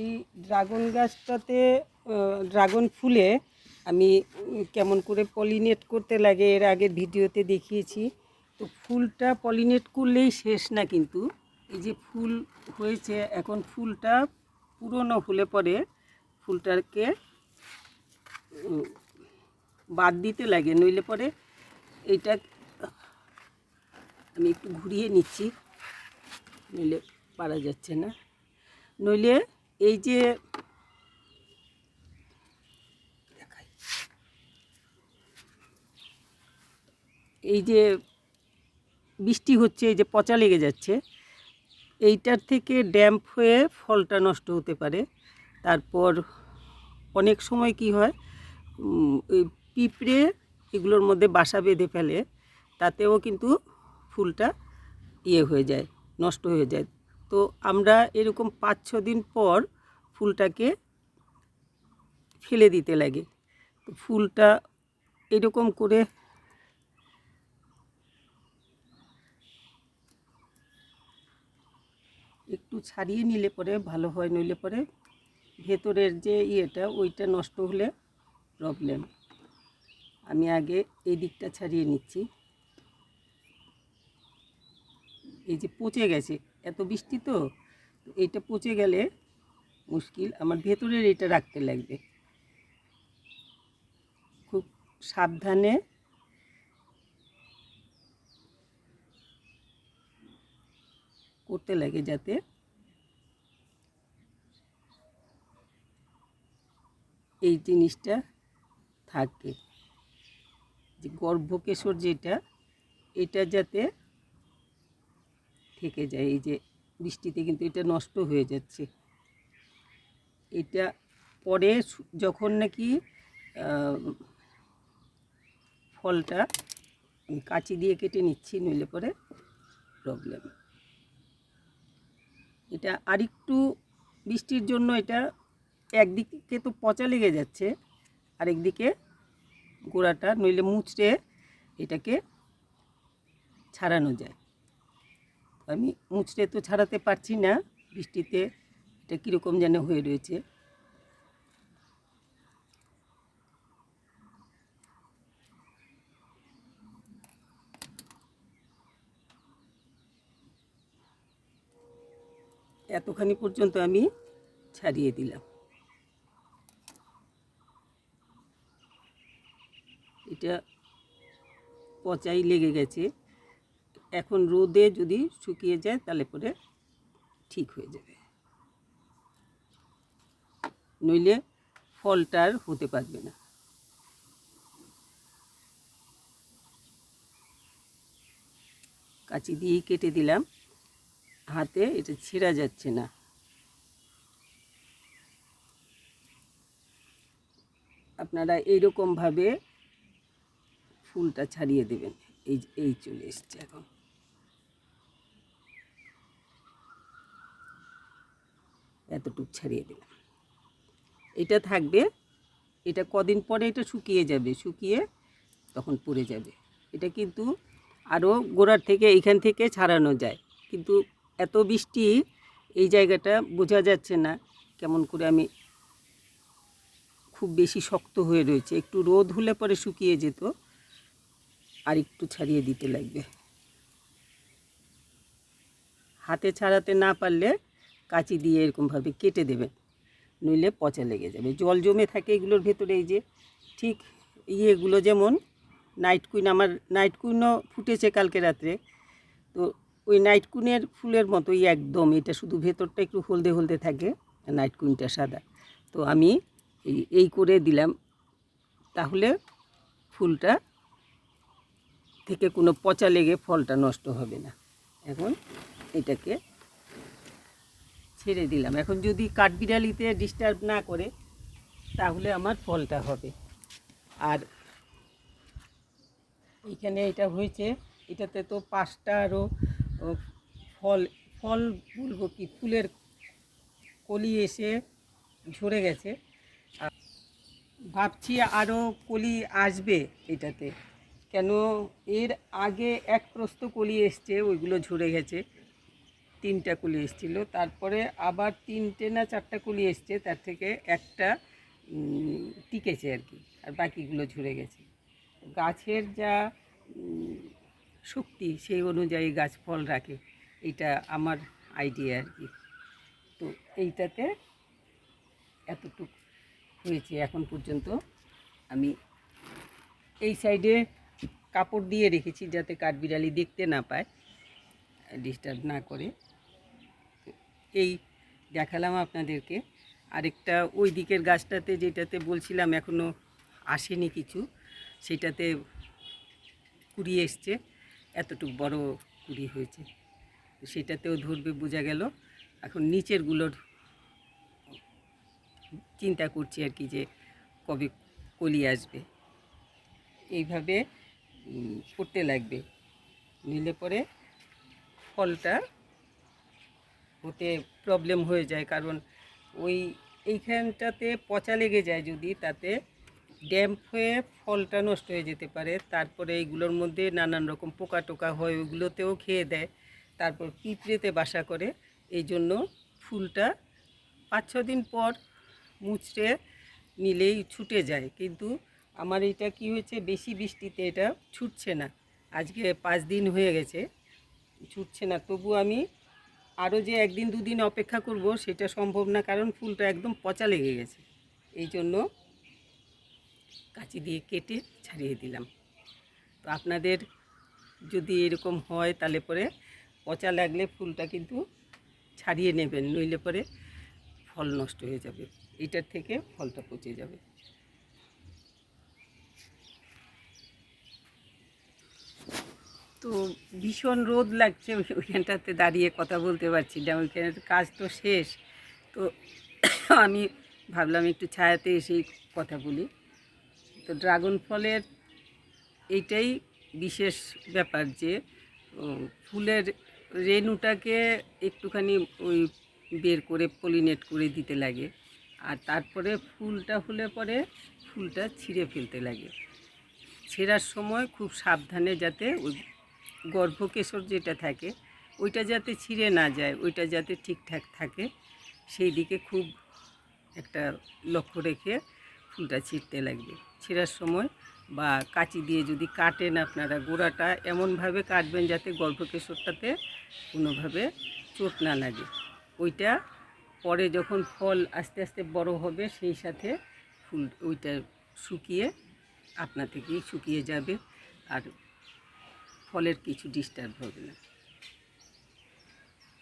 এই ড্রাগন গাছটাতে ড্রাগন ফুলে আমি কেমন করে পলিনেট করতে লাগে এর আগের ভিডিওতে দেখিয়েছি। তো ফুলটা পলিনেট করলেই শেষ না কিন্তু। এই যে ফুল হয়েছে, এখন ফুলটা পুরনো হলে পরে ফুলটাকে বাদ দিতে লাগে, নইলে পরে এইটা আমি একটু ঘুরিয়ে নিচ্ছি। নইলে পারা যাচ্ছে না। নইলে এই যে এই যে বৃষ্টি হচ্ছে এই যে পচা লেগে যাচ্ছে এইটার থেকে ড্যাম্প হয়ে ফলটা নষ্ট হতে পারে। তারপর অনেক সময় কি হয় পিঁপড়ে এগুলোর মধ্যে বাসা বেঁধে ফেলে তাতেও কিন্তু ফুলটা ইয়ে হয়ে যায় নষ্ট হয়ে যায়। তো আমরা এরকম পাঁচ ছ দিন পর ফুলটাকে ফেলে দিতে লাগে। তো ফুলটা এরকম করে একটু ছাড়িয়ে নিলে পরে ভালো হয়, নইলে পরে ভেতরের যে ইয়েটা, ওইটা নষ্ট হলে প্রবলেম আমি আগে এই দিকটা ছাড়িয়ে নিচ্ছি। এই যে পচে গেছে, এত বৃষ্টি তো এইটা পচে গেলে মুশকিল। আমার ভেতরের এটা রাখতে লাগবে। খুব সাবধানে করতে লাগে যাতে। এই জিনিসটা থাকে। যে গর্ভকেশর যেটা, এটা যাতে থেকে যায়। এই যে বৃষ্টিতে কিন্তু এটা নষ্ট হয়ে যাচ্ছে। এটা পরে যখন নাকি ফলটা কাঁচি দিয়ে কেটে নিচ্ছি, নইলে পরে প্রবলেম এটা আরেকটু বৃষ্টির জন্য এটা একদিকে তো পচা লেগে যাচ্ছে, আরেকদিকে গোড়াটা, নইলে মুচড়ে এটাকে ছাড়ানো যায়। আমি মুচড়ে তো ছাড়াতে পারছি না বৃষ্টিতে। এটা কীরকম যেন হয়ে রয়েছে। এতখানি পর্যন্ত আমি ছাড়িয়ে দিলাম। এটা পচাই লেগে গেছে। এখন রোদে যদি শুকিয়ে যায় তাহলে পরে ঠিক হয়ে যাবে। নইলে ফলটা আর হতে পারবে না। কাঁচি দিয়েই কেটে দিলাম। হাতে এটা ছেঁড়া যাচ্ছে না। আপনারা এইরকমভাবে ফুলটা ছাড়িয়ে দেবেন। এই এই চলে এসছে এখন। এতটুক ছাড়িয়ে দিলাম। এটা থাকবে, এটা কদিন পরে এটা শুকিয়ে যাবে, শুকিয়ে তখন পড়ে যাবে। এটা কিন্তু আরও গোড়ার থেকে এইখান থেকে ছাড়ানো যায়। কিন্তু এত বৃষ্টি এই জায়গাটা বোঝা যাচ্ছে না কেমন করে আমি খুব বেশি শক্ত হয়ে রয়েছে। একটু রোদ হলে পরে শুকিয়ে যেত, আর একটু ছাড়িয়ে দিতে লাগবে। হাতে ছাড়াতে না পারলে কাঁচি দিয়ে এরকমভাবে কেটে দেবেন। নইলে পচা লেগে যাবে। জল জমে থাকে এগুলোর ভেতরে এই যে, ঠিক ইয়েগুলো যেমন নাইট কুইন আমার নাইট কুইনও ফুটেছে কালকে রাত্রে। তো ওই নাইট কুইনের ফুলের মতোই একদম, এটা শুধু ভেতরটা একটু হলদে হলদে থাকে নাইট কুইনটা সাদা। তো আমি এই এই করে দিলাম, তাহলে ফুলটা থেকে কোনো পচা লেগে ফলটা নষ্ট হবে না। এখন এটাকে ছেড়ে দিলাম। এখন যদি কাঠবিড়ালিতে ডিস্টার্ব না করে, তাহলে আমার ফলটা হবে। আর এইখানে এটা হয়েছে, এটাতে তো পাঁচটা আরও ফল ফল বলব কি, ফুলের কলি এসে ঝরে গেছে। ভাবছি আরও কলি আসবে এটাতে। কেন এর আগে এক প্রস্ত কলি এসছে, ওইগুলো ঝরে গেছে। তিনটা কুলি এসেছিল। তারপরে আবার তিনটে না চারটা কুলি এসছে, তার থেকে একটা টিকেছে আর কি, আর বাকিগুলো ঝরে গেছে। গাছের যা শক্তি সেই অনুযায়ী গাছ ফল রাখে এটা আমার আইডিয়া আর কি। তো এইটাতে এতটুক হয়েছে এখন পর্যন্ত। আমি এই সাইডে কাপড় দিয়ে রেখেছি যাতে কাঠবিড়ালি দেখতে না পায় ডিস্টার্ব না করে। এই দেখালাম আপনাদেরকে। আরেকটা ওই দিকের গাছটাতে যেটাতে বলছিলাম এখনও আসেনি কিছু, সেটাতে কুড়ি এসছে। এতটুক বড় কুড়ি হয়েছে। সেটাতেও ধরবে বোঝা গেল। এখন নিচেরগুলোর চিন্তা করছি আর কি যে কবে কলি আসবে। এইভাবে করতে লাগবে। নিলে পরে ফলটা হতে প্রবলেম হয়ে যায়। কারণ ওই এইখানটাতে পচা লেগে যায় যদি, তাতে ড্যাম্প হয়ে ফলটা নষ্ট হয়ে যেতে পারে। তারপরে এইগুলোর মধ্যে নানান রকম পোকা টোকা হয়, ওগুলোতেও খেয়ে দেয়। তারপর পিঁপড়েতে বাসা করে। এই জন্য ফুলটা পাঁচ ছ দিন পর মুচড়ে নিলেই ছুটে যায়। কিন্তু আমার এটা কি হয়েছে, বেশি বৃষ্টিতে এটা ছুটছে না। আজকে পাঁচ দিন হয়ে গেছে, ছুটছে না। তবু আমি আরও যে একদিন দুদিন অপেক্ষা করব, সেটা সম্ভব না, কারণ ফুলটা একদম পচা লেগে গেছে। এই জন্য কাঁচি দিয়ে কেটে ছাড়িয়ে দিলাম। তো আপনাদের যদি এরকম হয়, তাহলে পরে পচা লাগলে ফুলটা কিন্তু ছাড়িয়ে নেবেন, নইলে পরে ফল নষ্ট হয়ে যাবে। এটার থেকে ফলটা পচে যাবে। তো ভীষণ রোদ লাগছে ওই- ওইখানটাতে দাঁড়িয়ে কথা বলতে পারছি না, ওইখানে কাজ তো শেষ। তো আমি ভাবলাম একটু ছায়াতে এসেই কথা বলি। তো ড্রাগন ফলের এইটাই বিশেষ ব্যাপার যে ফুলের রেণুটাকে একটুখানি ওই বের করে, পলিনেট করে দিতে লাগে। আর তারপরে ফুলটা হলে পরে ফুলটা ছিঁড়ে ফেলতে লাগে। ছেঁড়ার সময় খুব সাবধানে যাতে ওই গর্ভকেশর যেটা থাকে, ওইটা যাতে ছিঁড়ে না যায়, ওইটা যাতে ঠিকঠাক থাকে, সেই দিকে খুব একটা লক্ষ্য রেখে ফুলটা ছিঁড়তে লাগবে। ছেঁড়ার সময় বা কাঁচি দিয়ে যদি কাটেন আপনারা, গোড়াটা এমনভাবে কাটবেন যাতে গর্ভকেশরটাতে কোনোভাবে চোট না লাগে। ওইটা পরে যখন ফল আস্তে আস্তে বড় হবে, সেই সাথে ফুল, ওইটা শুকিয়ে, আপনা থেকেই শুকিয়ে যাবে। আর ফলের কিছু ডিস্টার্ব হবে না।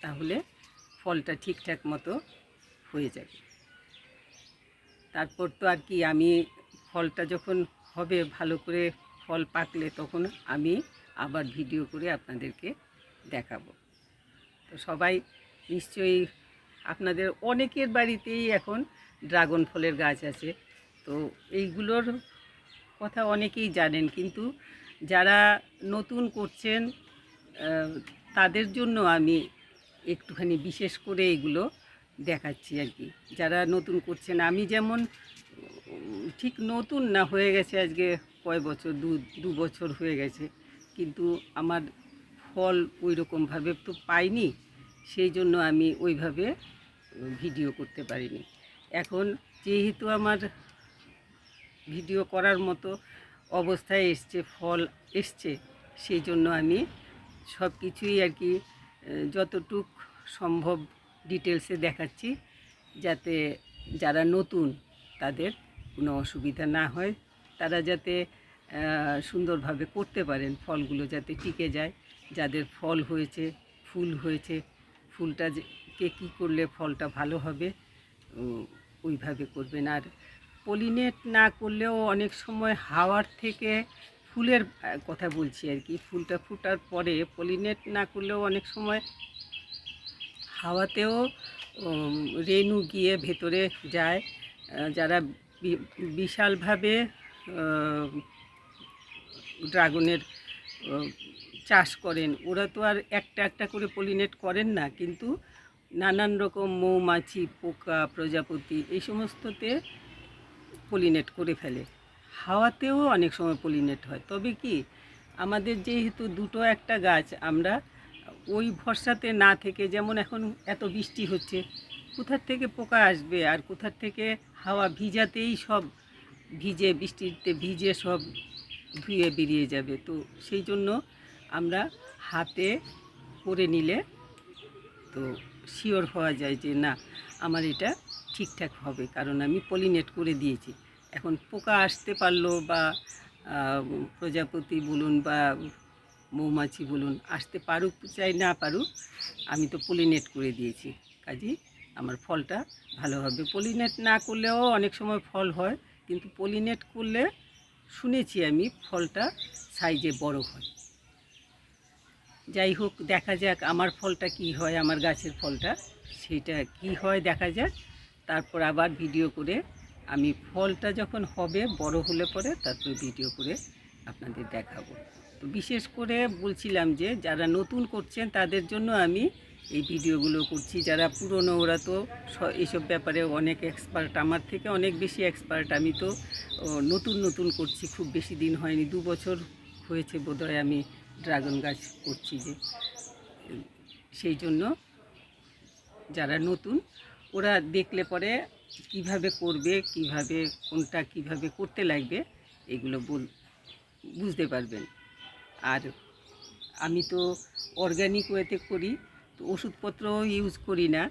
তাহলে ফলটা ঠিকঠাক মতো হয়ে যাবে। তারপর তো আর কি আমি ফলটা যখন হবে ভালো করে ফল পাকলে তখন আমি আবার ভিডিও করে আপনাদেরকে দেখাবো। তো সবাই নিশ্চয়ই আপনাদের অনেকের বাড়িতেই এখন ড্রাগন ফলের গাছ আছে। তো এইগুলোর কথা অনেকেই জানেন, কিন্তু যারা নতুন করছেন তাদের জন্য আমি একটুখানি বিশেষ করে এগুলো দেখাচ্ছি আর কি। যারা নতুন করছেন, আমি যেমন, ঠিক নতুন না হয়ে গেছে আজকে কয় বছর, দু দু বছর হয়ে গেছে, কিন্তু আমার ফল ওই রকমভাবে তো পাইনি, সেই জন্য আমি ওইভাবে ভিডিও করতে পারিনি। এখন যেহেতু আমার ভিডিও করার মতো অবস্থায় এসছে, ফল এসছে সেই জন্য আমি সব কিছুই আর কি যতটুক সম্ভব ডিটেলসে দেখাচ্ছি, যাতে যারা নতুন তাদের কোনো অসুবিধা না হয়। তারা যাতে সুন্দরভাবে করতে পারেন ফলগুলো যাতে টিকে যায়। যাদের ফল হয়েছে, ফুল হয়েছে, ফুলটা কে কী করলে ফলটা ভালো হবে ওইভাবে করবেন। আর পলিনেট না করলেও অনেক সময় হাওয়ার থেকে ফুলের কথা বলছি আর কি, ফুলটা ফুটার পরে পলিনেট না করলেও অনেক সময় হাওয়াতেও রেণু গিয়ে ভেতরে যায়। যারা বিশালভাবে ড্রাগনের চাষ করেন, ওরা তো আর একটা একটা করে পলিনেট করেন না, কিন্তু নানান রকম মৌমাছি, পোকা, প্রজাপতি, এই সমস্ততে পলিনেট করে ফেলে। হাওয়াতেও অনেক সময় পলিনেট হয়। তবে কি, আমাদের যেহেতু দুটো একটা গাছ, আমরা ওই ভরসাতে না থেকে যেমন এখন এত বৃষ্টি হচ্ছে, কোথার থেকে পোকা আসবে আর কোথার থেকে হাওয়া ভিজাতেই সব ভিজে, বৃষ্টিতে ভিজে সব ধুয়ে বেরিয়ে যাবে। তো সেই জন্য আমরা হাতে করে নিলে তো শিওর হওয়া যায় যে না, আমার এটা ঠিকঠাক হবে, কারণ আমি পলিনেট করে দিয়েছি। এখন পোকা আসতে পারল বা প্রজাপতি বলুন বা মৌমাছি বলুন, আসতে পারুক চাই না পারুক, আমি তো পলিনেট করে দিয়েছি। কাজেই আমার ফলটা ভালো হবে। পলিনেট না করলেও অনেক সময় ফল হয়, কিন্তু পলিনেট করলে শুনেছি আমি ফলটা সাইজে বড় হয়। যাই হোক, দেখা যাক আমার ফলটা কি হয়, আমার গাছের ফলটা, সেটা কি হয় দেখা যাক। তারপর আবার ভিডিও করে আমি ফলটা যখন হবে, বড় হলে পরে তারপর ভিডিও করে আপনাদের দেখাবো। তো বিশেষ করে বলছিলাম যে, যারা নতুন করছেন তাদের জন্য আমি এই ভিডিওগুলো করছি। যারা পুরনো, ওরা তো এইসব ব্যাপারে অনেক এক্সপার্ট আমার থেকে অনেক বেশি এক্সপার্ট আমি তো নতুন নতুন করছি, খুব বেশি দিন হয়নি, দু বছর হয়েছে বোধহয় আমি ড্রাগন গাছ করছি যে, সেই জন্য যারা নতুন ওরা দেখলে পরে কীভাবে করবে, কীভাবে কোনটা কীভাবে করতে লাগবে, এগুলো বল, বুঝতে পারবেন। আর আমি তো অর্গানিক ওয়েতে করি, তো ওষুধপত্র ইউজ করি না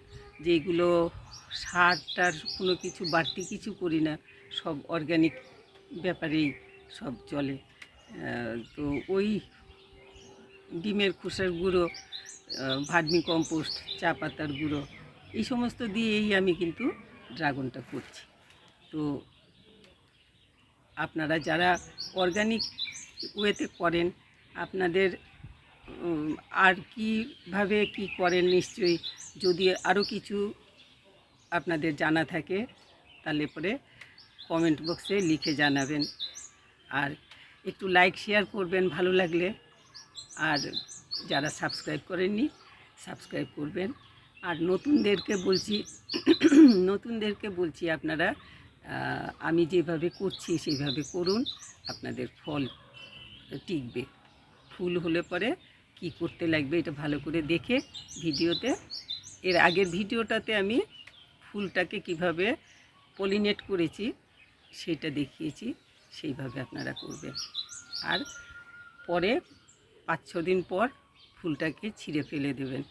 যেগুলো সার টার কোনো কিছু, বাড়তি কিছু করি না, সব অর্গানিক ব্যাপারেই সব চলে। তো ওই ডিমের খোসার গুঁড়ো ভার্মি কম্পোস্ট, চা পাতার গুঁড়ো এই সমস্ত দিয়েই আমি কিন্তু ড্রাগনটা করছি। তো আপনারা যারা অর্গানিক ওয়েতে করেন, আপনাদের আর কীভাবে কি করেন নিশ্চয়ই যদি আরও কিছু আপনাদের জানা থাকে, তাহলে পরে কমেন্ট বক্সে লিখে জানাবেন। আর একটু লাইক শেয়ার করবেন ভালো লাগলে। আর যারা সাবস্ক্রাইব করেননি সাবস্ক্রাইব করবেন। আর নতুনদেরকে বলছি নতুনদেরকে বলছি আপনারা আমি যেভাবে করছি সেইভাবে করুন, আপনাদের ফল টিকবে। ফুল হলে পরে কি করতে লাগবে এটা ভালো করে দেখে ভিডিওতে। এর আগের ভিডিওটাতে আমি ফুলটাকে কীভাবে পলিনেট করেছি সেটা দেখিয়েছি, সেইভাবে আপনারা করবেন। আর পরে পাঁচ ছ দিন পর ফুলটাকে ছিঁড়ে ফেলে দেবেন।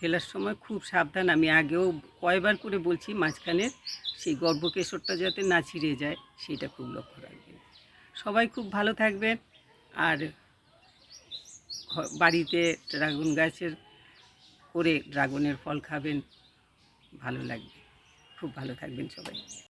ফেলার সময় খুব সাবধান। আমি আগেও কয়বার করে বলছি মাঝখানের সেই গর্ভকেশরটা যাতে না ছিঁড়ে যায়, সেটা খুব লক্ষ্য রাখবেন। সবাই খুব ভালো থাকবেন। আর বাড়িতে ড্রাগন গাছের করে ড্রাগনের ফল খাবেন, ভালো লাগবে। খুব ভালো থাকবেন সবাই।